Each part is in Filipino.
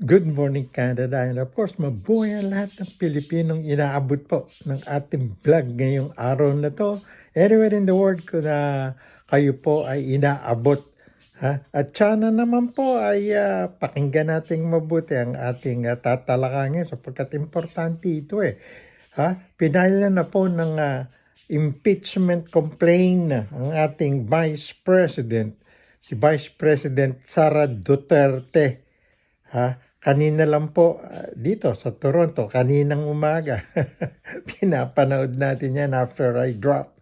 Good morning Canada and of course mabuhay ang lahat ng Pilipinong inaabot po ng ating vlog ngayong araw na to. Anywhere in the world ko na kayo po ay inaabot. Ha? At sana naman po ay ah, pakinggan nating mabuti ang ating uh, tatalakayan sapagkat importante ito eh. Ha? Pinailan na po ng ah, impeachment complaint ang ating Vice President, si Vice President Sara Duterte. Ha? Kanina lang po ah, dito sa Toronto, kaninang umaga. Pinapanood natin yan after I drop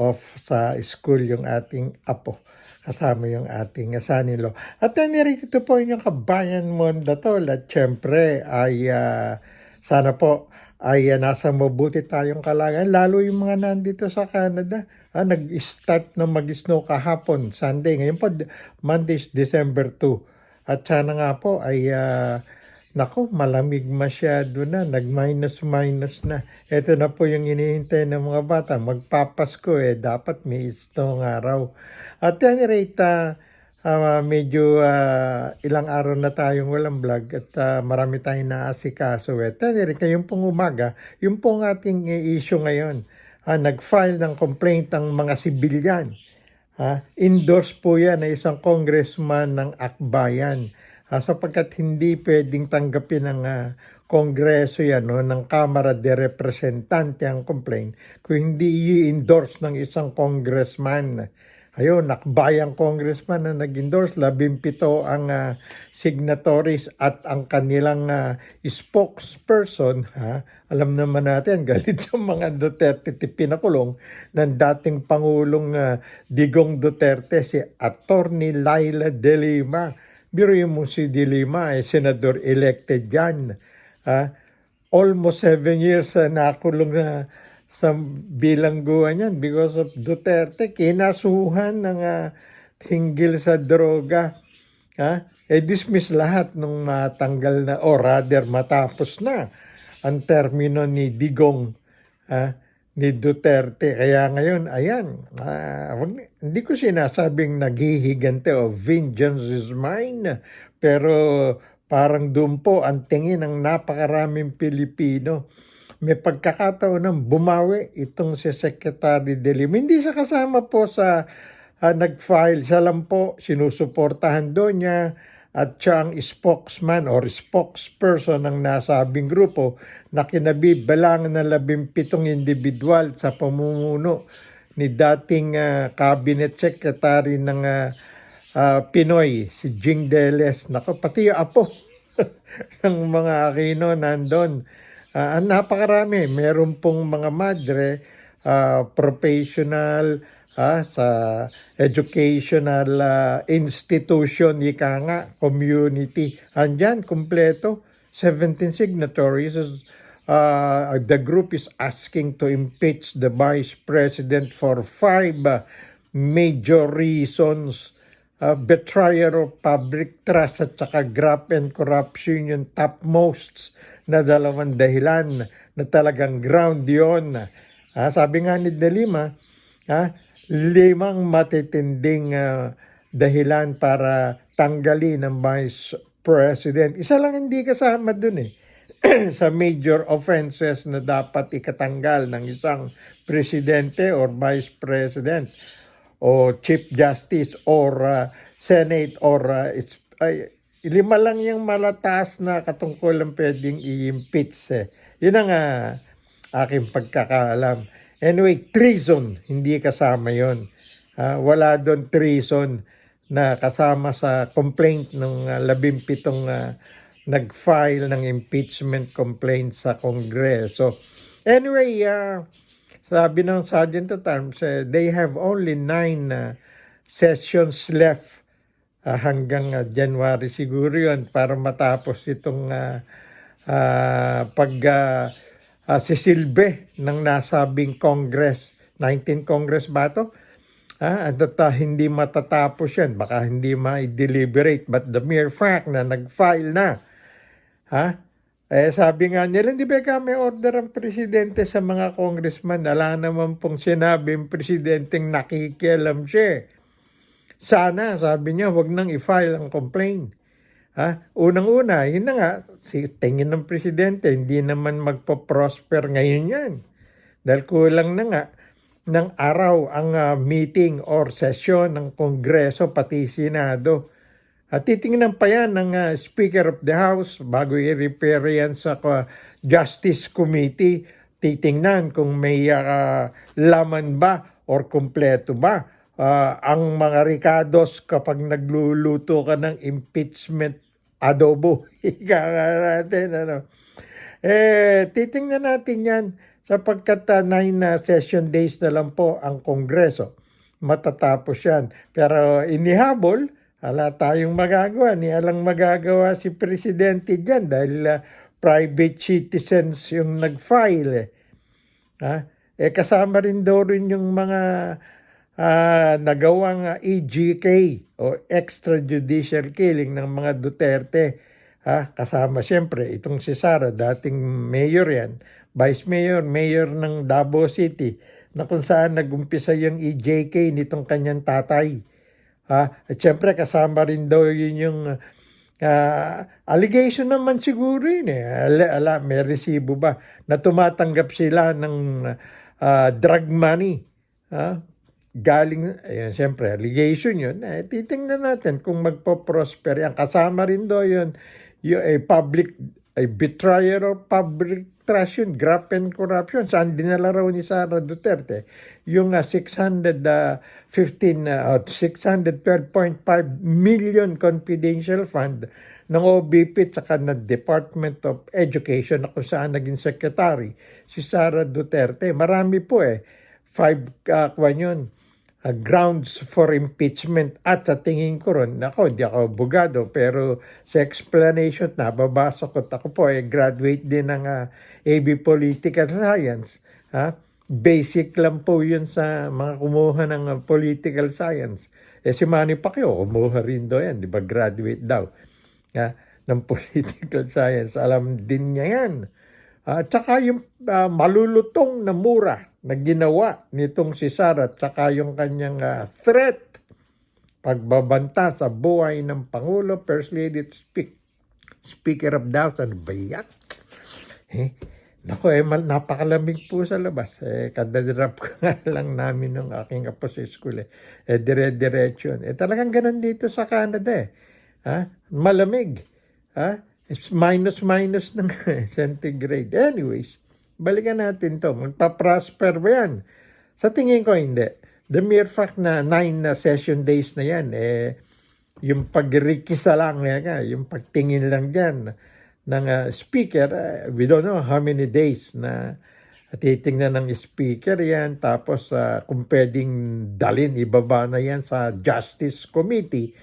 off sa school yung ating apo. Kasama yung ating sanilo. At nirito po yung kabayan mo to. At syempre ay ah, sana po ay ah, nasa mabuti tayong kalangan. Lalo yung mga nandito sa Canada. Ah, nag-start na mag-snow kahapon, Sunday. Ngayon po, Monday, December 2. At sana nga po ay, ah, nako, malamig masyado na, nag-minus-minus na. Ito na po yung inihintay ng mga bata, magpapasko eh, dapat may snow ng araw. At any rate, ah, ah, medyo ah, ilang araw na tayong walang vlog at ah, marami tayong naasikaso. At any rate, ngayong pong umaga, yung pong ating issue ngayon, ah, nag-file ng complaint ang mga sibilyan. Ha? Endorse po yan na isang congressman ng Akbayan. Ha? Sapagkat hindi pwedeng tanggapin ng ah, kongreso yan, no, ng Kamara de Representante ang complaint kung hindi i-endorse ng isang congressman. Ayun, nakbayang congressman na nag-endorse, labimpito ang ah, signatories at ang kanilang ah, spokesperson, ha? alam naman natin, galit sa mga Duterte pinakulong ng dating Pangulong ah, Digong Duterte, si Attorney Laila De Lima. Biruin mo si De Lima, ay senador elected yan. Ha? Almost seven years na nakulong na sa bilangguan yan because of Duterte. Kinasuhan ng ah, hinggil sa droga. Ha? Eh, dismiss lahat nung matanggal na, or rather matapos na ang termino ni Digong ha, ni Duterte. Kaya ngayon, ayan, wag- hindi ko sinasabing naghihigante o vengeance is mine, pero parang doon po ang tingin ng napakaraming Pilipino. May pagkakataon ng bumawi itong si Secretary de Lima. Hindi siya kasama po sa ah, nag-file. Siya lang po, sinusuportahan doon niya at siya ang spokesman or spokesperson ng nasabing grupo na kinabibilangan ng labimpitong individual sa pamumuno ni dating ah, cabinet secretary ng ah, ah, Pinoy, si Jing Deles. Nako, pati yung apo ng mga Aquino nandun. Ang napakarami. Meron pong mga madre, ah, professional, ah, sa educational ah, institution, ika nga, community. Andyan, kumpleto. 17 signatories. Uh, the group is asking to impeach the vice president for five ah, major reasons. Uh, betrayal of public trust at saka graft and corruption yung topmost na dalawang dahilan na talagang ground yon. Ah, sabi nga ni De Lima, ah, limang matitinding ah, dahilan para tanggalin ng Vice President. Isa lang hindi kasama dun eh. sa major offenses na dapat ikatanggal ng isang presidente or vice president o chief justice or uh, senate or uh, it's ay, lima lang yung malataas na katungkulan pwedeng i-impeach eh. Yun ang uh, aking pagkakaalam. Anyway, treason, hindi kasama yon. Ah, wala doon treason na kasama sa complaint ng uh, labimpitong uh, nag-file ng impeachment complaint sa Kongreso. Anyway, uh, sabi ng Sergeant at Arms, eh, they have only nine uh, sessions left uh, hanggang uh, January siguro yun para matapos itong uh, uh, pag uh, uh, sisilbi ng nasabing Congress. 19 Congress ba ito? Ah, at uh, hindi matatapos yan. Baka hindi ma-deliberate. But the mere fact na nag-file na, ha? Eh, sabi nga nila, hindi ba kami order ang presidente sa mga congressman? Ala naman pong sinabi ang presidenteng nakikialam siya. eh. Sana, sabi niya, wag nang i-file ang complaint. Ha? Unang-una, yun na nga, si tingin ng presidente, hindi naman magpo-prosper ngayon yan. Dahil kulang na nga ng araw ang ah, meeting or session ng Kongreso pati Senado. At titingnan pa yan ng ah, Speaker of the House bago i-repair yan sa ah, Justice Committee. Titingnan kung may ah, laman ba or kumpleto ba ah, ang mga ricados kapag nagluluto ka ng impeachment adobo. Ika natin, ano. Eh, titingnan natin yan sapagkat uh, nine na session days na lang po ang Kongreso. Matatapos yan. Pero inihabol, ala tayong magagawa. Ni alang magagawa si Presidente dyan dahil uh, private citizens yung nag-file. Eh. Ha? Eh kasama rin daw rin yung mga ah, nagawang ah, EGK o extrajudicial killing ng mga Duterte. Ha? Kasama siyempre itong si Sara, dating mayor yan, vice mayor, mayor ng Davao City, na kung saan nagumpisa yung EJK nitong kanyang tatay. Ha? At siyempre kasama rin daw yun yung ah, allegation naman siguro yun eh. Ala, ala, may resibo ba na tumatanggap sila ng ah, drug money. Ha? Galing, ayan, siyempre, allegation yun. Eh, titingnan natin kung magpo-prosper yan. Kasama rin do yun, yung a public, a betrayal or public trust graft and corruption. Saan dinala raw ni Sara Duterte? Yung uh, 615, uh, 612.5 million confidential fund ng OBP at saka ng Department of Education na kung saan naging secretary si Sara Duterte. Marami po eh. Five, uh, kwan yun, uh, grounds for impeachment at sa tingin ko ron, ako, di ako abogado, pero sa explanation na babasa ko, ako po, eh, graduate din ng uh, AB Political Science. Ha? Basic lang po yun sa mga kumuha ng uh, political science. Eh si Manny Pacquiao, kumuha rin daw yan, di ba? Graduate daw ha? ng political science. Alam din niya yan. At saka yung ah, malulutong na mura na ginawa nitong si Sara at saka yung kanyang ah, threat pagbabanta sa buhay ng Pangulo, First Lady Speak, Speaker of the House. Ano ba yan? Eh, Nako eh, mal, napakalamig po sa labas. Eh, kadadrop ko nga lang namin ng aking apo sa school eh. Eh, dire-diretso yun. Eh, talagang ganun dito sa Canada eh. Ha? Malamig. Ha? It's minus minus ng centigrade. Anyways, balikan natin to. Magpa-prosper ba yan? Sa tingin ko, hindi. The mere fact na nine na session days na yan, eh, yung pagrikisa lang, yan, nga, yung pagtingin lang dyan ng ah, speaker, eh, we don't know how many days na titingnan ng speaker yan, tapos ah, kung pwedeng dalin, ibaba na yan sa Justice Committee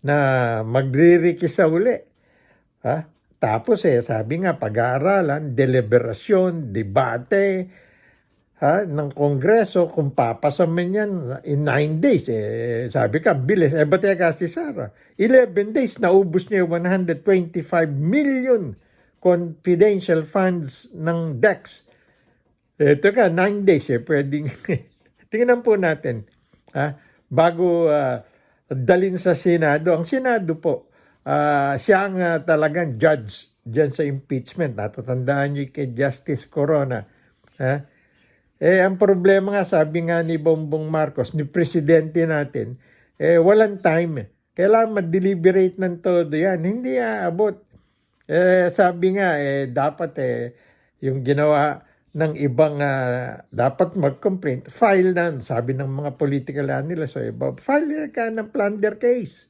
na magririkisa uli. Ha? Tapos eh, sabi nga, pag-aaralan, deliberasyon, debate, ha, ng Kongreso, kung papasa man yan in 9 days, eh, sabi ka, bilis. Eh, ba't teka si Sara? 11 days, naubos niya yung 125 million confidential funds ng DEX. Ito ka, 9 days, eh, pwedeng, tingnan po natin, ha, bago ah, dalin sa Senado. Ang Senado po, ah, siya ang ah, talagang judge dyan sa impeachment. Natatandaan niyo kay Justice Corona. Ha? Eh, ang problema nga, sabi nga ni Bongbong Marcos, ni Presidente natin, eh, walang time. Kailangan ma-deliberate ng todo yan. Hindi aabot. Eh, sabi nga, eh, dapat eh, yung ginawa ng ibang ah, dapat mag-complain, file na, sabi ng mga political analysts, so, iba, file ka ng plunder case.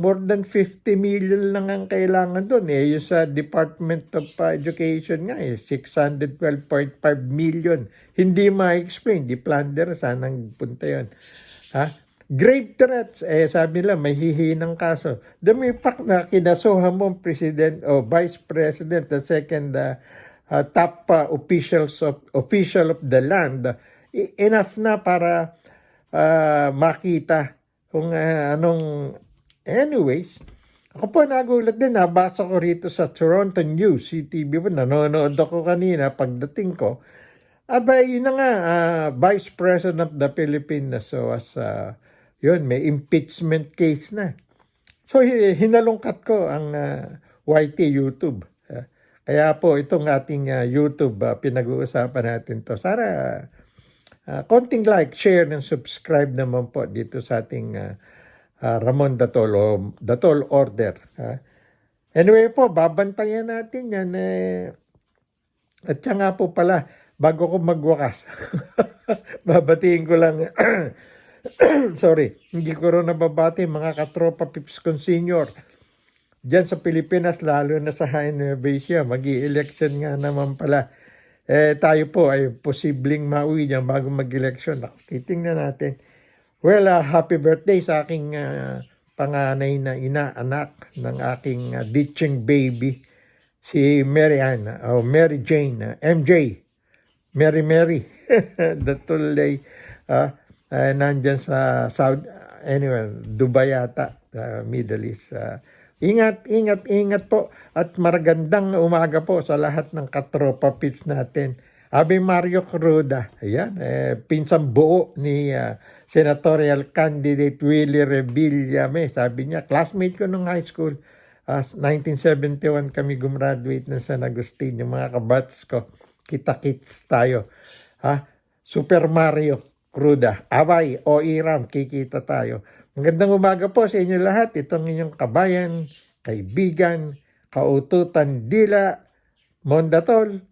More than 50 million lang ang kailangan doon. Eh, yung sa Department of Education nga, eh, 612.5 million. Hindi ma-explain. Di plunder, sanang punta yun. Ha? Grave threats, eh sabi nila may hihinang kaso. The mere fact na kinasuhan mo ang president o vice president, the second uh, uh, top uh, officials of official of the land, enough na para uh, makita kung uh, anong anyways. Ako po nagulat din, nabasa ko rito sa Toronto News, CTV po, nanonood ako kanina pagdating ko. Aba, yun na nga, ah, Vice President of the Philippines. So, as, ah, yun, may impeachment case na. So hi- hinalungkat ko ang ah, YT YouTube. Ah, kaya po itong ating ah, YouTube ah, pinag-uusapan natin to. Sana ah, konting like, share, and subscribe naman po dito sa ating ah, ah, Ramon Datol o Datol Order. ah. Anyway po, babantayan natin yan. Eh, at siya nga po pala, bago ko magwakas, babatiin ko lang, sorry, hindi ko rin nababati mga katropa Pips Senior. Diyan sa Pilipinas, lalo na sa Ecija, mag election nga naman pala. Eh, tayo po ay posibleng mauwi dyan bago mag-election. Titingnan natin. Well, ah, happy birthday sa aking ah, panganay na ina, anak ng aking ah, ditching baby, si Mary Ann, o Mary Jane, ah, MJ. Mary Mary. Datulay. Ah, ah, nandyan sa Saudi, anyway, Dubai yata, ah, Middle East. Ah, ingat, ingat, ingat po. At maragandang umaga po sa lahat ng katropa pips natin. Abi Mario Cruda, ayan, eh, pinsang buo ni ah, senatorial candidate Willie Revillame. Sabi niya, classmate ko nung high school. As 1971 kami gumraduate ng San Agustin, yung mga kabats ko. Kita-kits tayo. Ha? Super Mario Cruda. Abay o Iram, kikita tayo. Magandang umaga po sa inyo lahat. Itong inyong kabayan, kaibigan, kaututan dila, Mondatol.